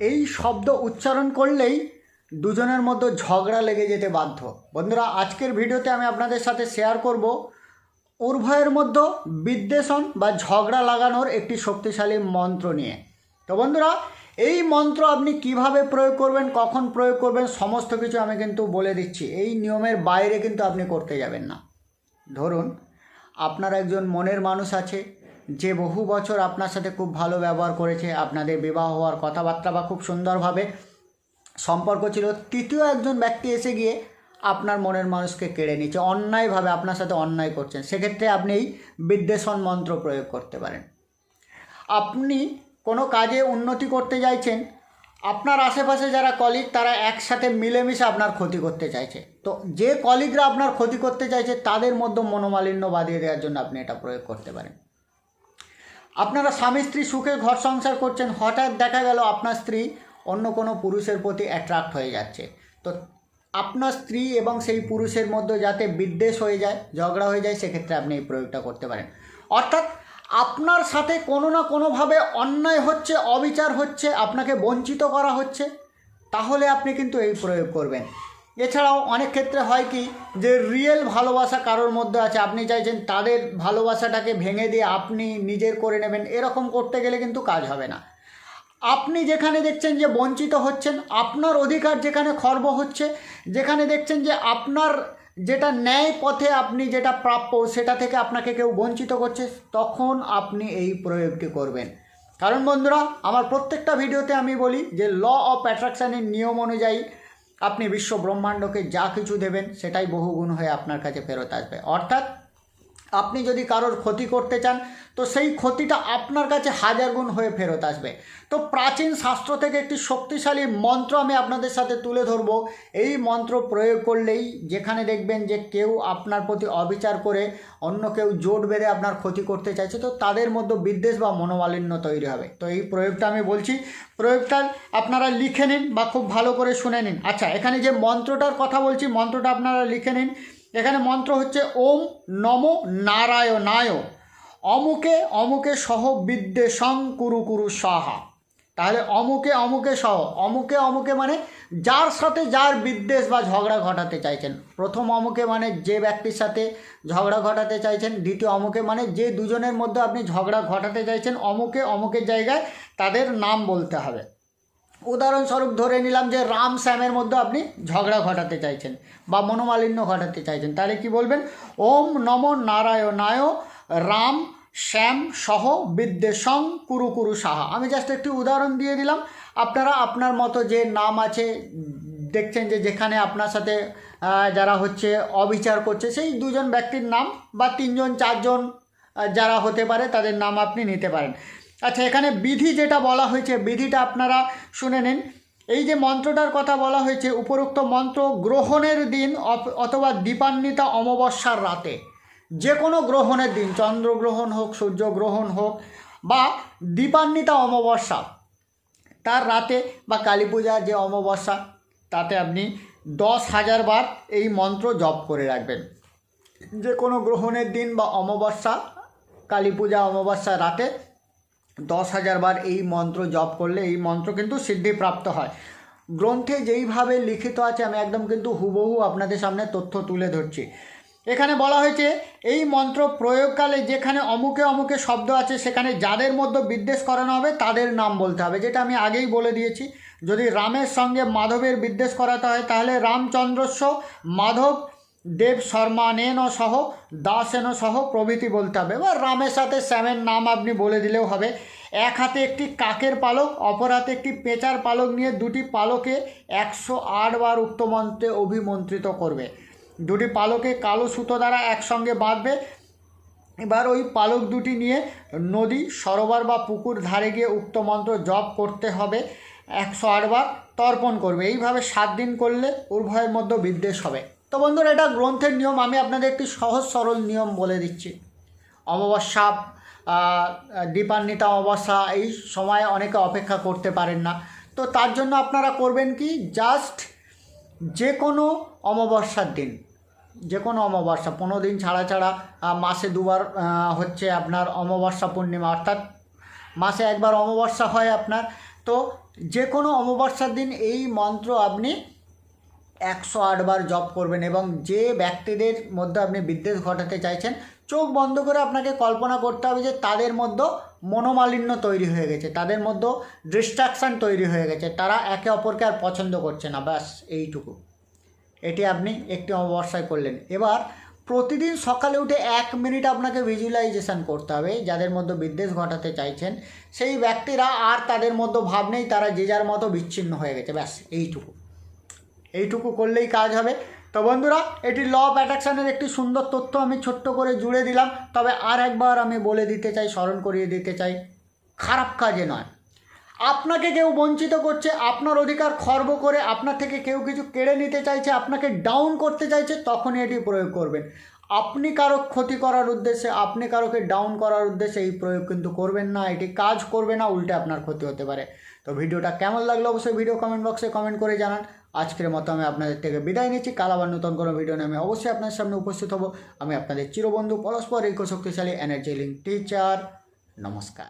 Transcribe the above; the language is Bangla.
এই শব্দ উচ্চারণ করলেই দুজনের মধ্যে ঝগড়া লেগে যেতে বাধ্য। বন্ধুরা, আজকের ভিডিওতে আমি আপনাদের সাথে শেয়ার করব উভয়ের মধ্যে বিদ্বেষণ বা ঝগড়া লাগানোর একটি শক্তিশালী মন্ত্র নিয়ে। তো বন্ধুরা, এই মন্ত্র আপনি কীভাবে প্রয়োগ করবেন, কখন প্রয়োগ করবেন, সমস্ত কিছু আমি কিন্তু বলে দিচ্ছি। এই নিয়মের বাইরে কিন্তু আপনি করতে যাবেন না। ধরুন, আপনার একজন মনের মানুষ আছে যে বহু বছর আপনার সাথে খুব ভালো ব্যবহার করেছে, আপনাদের বিবাহ হওয়ার কথাবার্তা বা খুব সুন্দরভাবে সম্পর্ক ছিল, তৃতীয় একজন ব্যক্তি এসে গিয়ে আপনার মনের মানুষকে কেড়ে নিচ্ছে অন্যায়ভাবে আপনার সাথে অন্যায় করছেন। সেক্ষেত্রে আপনি এই বিদ্বেষণ মন্ত্র প্রয়োগ করতে পারেন। আপনি কোনো কাজে উন্নতি করতে চাইছেন, আপনার আশেপাশে যারা কলিগ তারা একসাথে মিলেমিশে আপনার ক্ষতি করতে চাইছে। তো যে কলিগরা আপনার ক্ষতি করতে চাইছে, তাদের মধ্যে মনোমালিন্য বাঁধিয়ে দেওয়ার জন্য আপনি এটা প্রয়োগ করতে পারেন। আপনারা স্বামী স্ত্রী সুখে ঘর সংসার করছেন, হঠাৎ দেখা গেল আপনার স্ত্রী অন্য কোনো পুরুষের প্রতি অ্যাট্রাক্ট হয়ে যাচ্ছে। তো আপনার স্ত্রী এবং সেই পুরুষের মধ্যে যাতে বিদ্বেষ হয়ে যায়, ঝগড়া হয়ে যায়, সেক্ষেত্রে আপনি এই প্রয়োগটা করতে পারেন। অর্থাৎ আপনার সাথে কোনো না কোনোভাবে অন্যায় হচ্ছে, অবিচার হচ্ছে, আপনাকে বঞ্চিত করা হচ্ছে, তাহলে আপনি কিন্তু এই প্রয়োগ করবেন। এছাড়াও অনেক ক্ষেত্রে হয় কি যে রিয়েল ভালোবাসা কারোর মধ্যে আছে, আপনি চাইছেন তাদের ভালোবাসাটাকে ভেঙে দিয়ে আপনি নিজের করে নেবেন, এরকম করতে গেলে কিন্তু কাজ হবে না। আপনি যেখানে দেখছেন যে বঞ্চিত হচ্ছেন, আপনার অধিকার যেখানে খর্ব হচ্ছে, যেখানে দেখছেন যে আপনার যেটা ন্যায় পথে আপনি যেটা প্রাপ্য সেটা থেকে আপনাকে কেউ বঞ্চিত করছে, তখন আপনি এই প্রয়োগটি করবেন। কারণ বন্ধুরা, আমার প্রত্যেকটা ভিডিওতে আমি বলি যে ল অফ অ্যাট্রাকশানের নিয়ম অনুযায়ী আপনি বিশ্ব ব্রহ্মাণ্ডকে যা কিছু দেবেন সেটাই বহুগুণ হয়ে আপনার কাছে ফেরত আসবে। অর্থাৎ আপনি যদি কারোর ক্ষতি করতে চান, তো সেই ক্ষতিটা আপনার কাছে হাজার গুণ হয়ে ফেরত আসবে। তো প্রাচীন শাস্ত্র থেকে একটি শক্তিশালী মন্ত্র আমি আপনাদের সাথে তুলে ধরব। এই মন্ত্র প্রয়োগ করলেই যেখানে দেখবেন যে কেউ আপনার প্রতি অবিচার করে, অন্য কেউ জোট বেঁধে আপনার ক্ষতি করতে চাইছে, তো তাদের মধ্যে বিদ্বেষ বা মনোমালিন্য তৈরি হবে। তো এই প্রয়োগটা আমি বলছি। প্রয়োগটা আপনারা লিখে নিন বা খুব ভালো করে শুনে নিন। আচ্ছা এখানে যে মন্ত্রটার কথা বলছি, মন্ত্রটা আপনারা লিখে নিন। এখানে মন্ত্র হচ্ছে ওম নম নারায়ণায়। অমুকে অমুকে সহ বিদ্বেষং কুরু কুরু সাহা তাহলে অমুকে অমুকে সহ, অমুকে অমুকে মানে যার সাথে যার বিদ্বেষ বা ঝগড়া ঘটাতে চাইছেন। প্রথম অমুকে মানে যে ব্যক্তির সাথে ঝগড়া ঘটাতে চাইছেন, দ্বিতীয় অমুকে মানে যে দুজনের মধ্যে আপনি ঝগড়া ঘটাতে চাইছেন, অমুকে অমুকের জায়গায় তাদের নাম বলতে হবে। উদাহরণস্বরূপ ধরে নিলাম যে রাম শ্যামের মধ্যে আপনি ঝগড়া ঘটাতে চাইছেন বা মনোমালিন্য ঘটাতে চাইছেন, তাহলে কি বলবেন? ওম নম নারায়ণায় রাম শ্যাম সহ বিদ্বেষং কুরু কুরু সাহা। আমি জাস্ট একটি উদাহরণ দিয়ে দিলাম। আপনারা আপনার মতো যে নাম আছে, দেখছেন যে যেখানে আপনার সাথে যারা হচ্ছে অবিচার করছে, সেই দুজন ব্যক্তির নাম বা তিনজন, চারজন যারা হতে পারে, তাদের নাম আপনি নিতে পারেন। আচ্ছা এখানে বিধি যেটা বলা হয়েছে, বিধিটা আপনারা শুনে নিন। এই যে মন্ত্রটার কথা বলা হয়েছে, উপরোক্ত মন্ত্র, গ্রহণের দিন অথবা দীপান্বিতা অমাবস্যার রাতে। যে কোনো গ্রহণের দিন, চন্দ্রগ্রহণ হোক, সূর্যগ্রহণ হোক, বা দীপান্বিতা অমাবস্যা, তার রাতে বা কালী পূজার যে অমাবস্যা, তাতে আপনি দশ হাজার বার এই মন্ত্র জপ করে রাখবেন। যে কোনো গ্রহণের দিন বা অমাবস্যা, কালী পূজা অমাবস্যা রাতে দশ হাজার বার এই মন্ত্র জপ করলে এই মন্ত্র কিন্তু সিদ্ধিপ্রাপ্ত হয়। গ্রন্থে যেইভাবে লিখিত আছে, আমি একদম কিন্তু হুবহু আপনাদের সামনে তথ্য তুলে ধরছি। এখানে বলা হয়েছে, এই মন্ত্র প্রয়োগকালে যেখানে অমুকে অমুকে শব্দ আছে, সেখানে যাদের মধ্যে বিদ্বেষ করানো হবে, তাদের নাম বলতে হবে। যেটা আমি আগেই বলে দিয়েছি, যদি রামের সঙ্গে মাধবের বিদ্বেষ করাতে হয়, তাহলে রামচন্দ্রস্য মাধব দেব শর্মা শর্মানেন সহ, দাসেন সহ প্রভৃতি বলতে হবে। বা রামের সাথে শ্যামের নাম আপনি বলে দিলেও হবে। এক হাতে একটি কাকের পালক, অপর হাতে একটি পেঁচার পালক নিয়ে দুটি পালকে একশো আট বার উক্ত মন্ত্রে অভিমন্ত্রিত করবে। দুটি পালকে কালো সুতো দ্বারা একসঙ্গে বাঁধবে। এবার ওই পালক দুটি নিয়ে নদী, সরোবর বা পুকুর ধারে গিয়ে উক্ত মন্ত্র জপ করতে হবে। একশো আটবার তর্পণ করবে। এইভাবে সাত দিন করলে উভয়ের মধ্যে বিদ্বেষ হবে। তো বন্ধুরা, এটা গ্রন্থের নিয়ম। আমি আপনাদের একটি সহজ সরল নিয়ম বলে দিচ্ছি। অমাবস্যা দীপান্বিতা, অমাবস্যা, এই সময় অনেকে অপেক্ষা করতে পারেন না। তো তার জন্য আপনারা করবেন কি? জাস্ট যে কোনো অমাবস্যার দিন, যে কোনো অমাবস্যা, পনেরো দিন ছাড়া ছাড়া মাসে দুবার হচ্ছে আপনার অমাবস্যা পূর্ণিমা, অর্থাৎ মাসে একবার অমাবস্যা হয় আপনার। তো যে কোনো অমাবস্যার দিন এই মন্ত্র আপনি একশো আটবার জপ করবেন এবং যে ব্যক্তিদের মধ্যে আপনি বিদ্বেষ ঘটাতে চাইছেন, চোখ বন্ধ করে আপনাকে কল্পনা করতে হবে যে তাদের মধ্যে মনোমালিন্য তৈরি হয়ে গেছে, তাদের মধ্যে ডিস্ট্রাকশান তৈরি হয়ে গেছে, তারা একে অপরকে আর পছন্দ করছে না, ব্যাস এইটুকু। এটি আপনি একটি অমাবস্যায় করলেন। এবার প্রতিদিন সকালে উঠে এক মিনিট আপনাকে ভিজুয়ালাইজেশন করতে হবে, যাদের মধ্যে বিদ্বেষ ঘটাতে চাইছেন, সেই ব্যক্তিরা আর তাদের মধ্যে ভাব নেই, তারা যে যার মতো বিচ্ছিন্ন হয়ে গেছে, ব্যাস এইটুকু। এইটুকু করলেই কাজ হবে। তো বন্ধুরা, এটি ল অফ অ্যাট্রাকশানের একটি সুন্দর তথ্য আমি ছোট্ট করে জুড়ে দিলাম। তবে আর একবার আমি বলে দিতে চাই, স্মরণ করিয়ে দিতে চাই, খারাপ কাজে নয়। আপনাকে কেউ বঞ্চিত করছে, আপনার অধিকার খর্ব করে, আপনার থেকে কেউ কিছু কেড়ে নিতে চাইছে, আপনাকে ডাউন করতে চাইছে, তখনই এটি প্রয়োগ করবেন। আপনি কারও ক্ষতি করার উদ্দেশ্যে, আপনি কারোকে ডাউন করার উদ্দেশ্যে এই প্রয়োগ কিন্তু করবেন না। এটি কাজ করবে না, উল্টে আপনার ক্ষতি হতে পারে। তো ভিডিওটা কেমন লাগল অবশ্যই ভিডিও কমেন্ট বক্সে কমেন্ট করে জানান। আজকের মতো আমি আপনাদের থেকে বিদায় নিচ্ছি। কাল আবার নতুন কোনো ভিডিও নিয়ে আমি অবশ্যই আপনার সামনে উপস্থিত হব। আমি আপনাদের চিরবন্ধু পরস্পর ঐক্য শক্তিশালী এনার্জি লিঙ্ক টিচার নমস্কার।